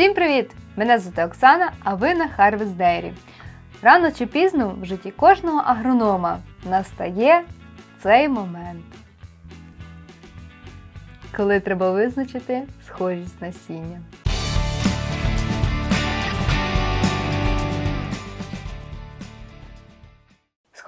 Всім привіт! Мене звати Оксана, а ви на Harvest Dairy. Рано чи пізно в житті кожного агронома настає цей момент, коли треба визначити схожість насіння.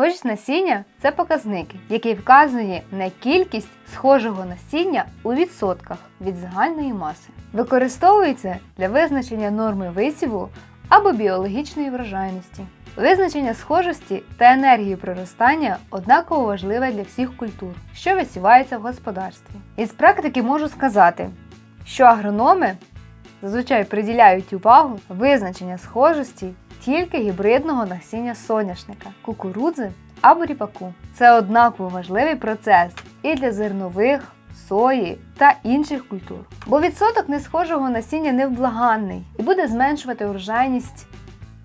Схожість насіння це показник, який вказує на кількість схожого насіння у відсотках від загальної маси. Використовується для визначення норми висіву або біологічної врожайності. Визначення схожості та енергії проростання однаково важливе для всіх культур, що висіваються в господарстві. Із практики можу сказати, що агрономи зазвичай приділяють увагу визначення схожості тільки гібридного насіння соняшника, кукурудзи або ріпаку. Це однаково важливий процес і для зернових, сої та інших культур. Бо відсоток несхожого насіння невблаганний і буде зменшувати урожайність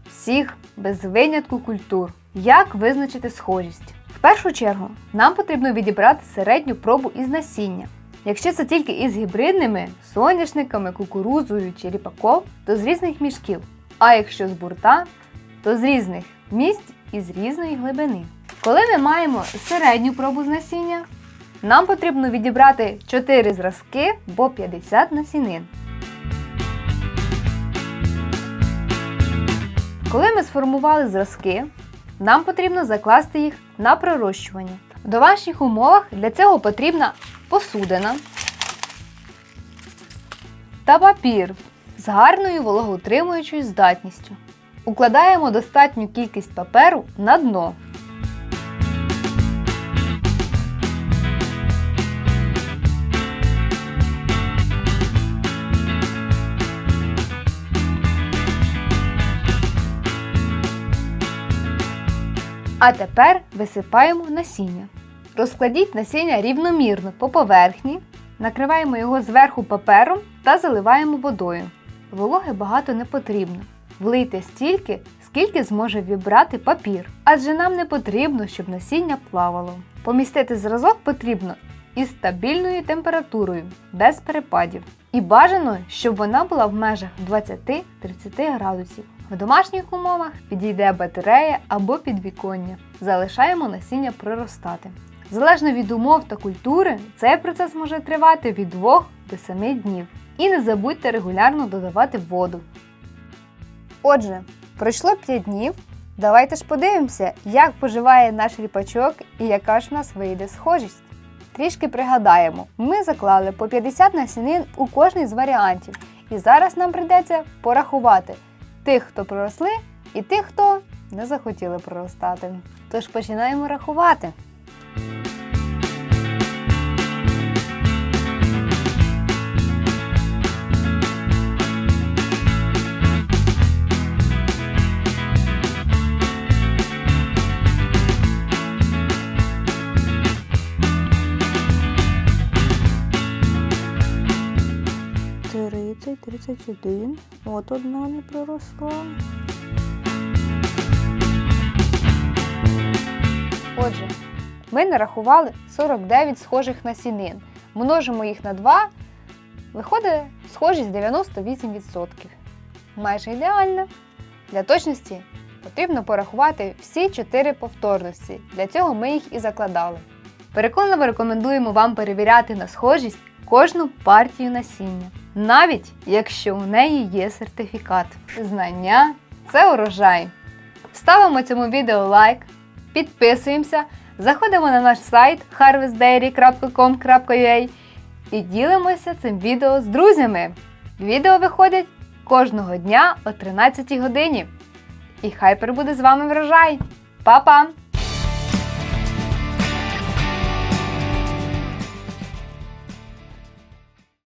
всіх без винятку культур. Як визначити схожість? В першу чергу нам потрібно відібрати середню пробу із насіння. Якщо це тільки із гібридними соняшниками, кукурудзою чи ріпаком, то з різних мішків. А якщо з бурта, то з різних місць і з різної глибини. Коли ми маємо середню пробу з насіння, нам потрібно відібрати 4 зразки, бо 50 насінин. Коли ми сформували зразки, нам потрібно закласти їх на пророщування. В домашніх умовах для цього потрібна посудина та папір з гарною вологоутримуючою здатністю. Укладаємо достатню кількість паперу на дно. А тепер висипаємо насіння. Розкладіть насіння рівномірно по поверхні, накриваємо його зверху папером та заливаємо водою. Вологи багато не потрібно. Влийте стільки, скільки зможе вібрати папір, адже нам не потрібно, щоб насіння плавало. Помістити зразок потрібно із стабільною температурою, без перепадів. І бажано, щоб вона була в межах 20-30 градусів. В домашніх умовах підійде батарея або підвіконня. Залишаємо насіння проростати. Залежно від умов та культури, цей процес може тривати від 2 до 7 днів. І не забудьте регулярно додавати воду. Отже, пройшло 5 днів. Давайте ж подивимося, як поживає наш ріпачок і яка ж в нас вийде схожість. Трішки пригадаємо, ми заклали по 50 насінин у кожний з варіантів. І зараз нам прийдеться порахувати тих, хто проросли, і тих, хто не захотіли проростати. Тож починаємо рахувати. Тридцять, тридцять один. От одна не проросла. Отже, ми нарахували 49 схожих насінин. Множимо їх на 2, виходить схожість 98%. Майже ідеально. Для точності потрібно порахувати всі 4 повторності. Для цього ми їх і закладали. Переконливо рекомендуємо вам перевіряти на схожість кожну партію насіння, навіть якщо у неї є сертифікат. Знання це урожай. Ставимо цьому відео лайк, підписуємося, заходимо на наш сайт harvestdairy.com.ua і ділимося цим відео з друзями. Відео виходять кожного дня о 13 годині. І хай прибуде з вами врожай! Па-па!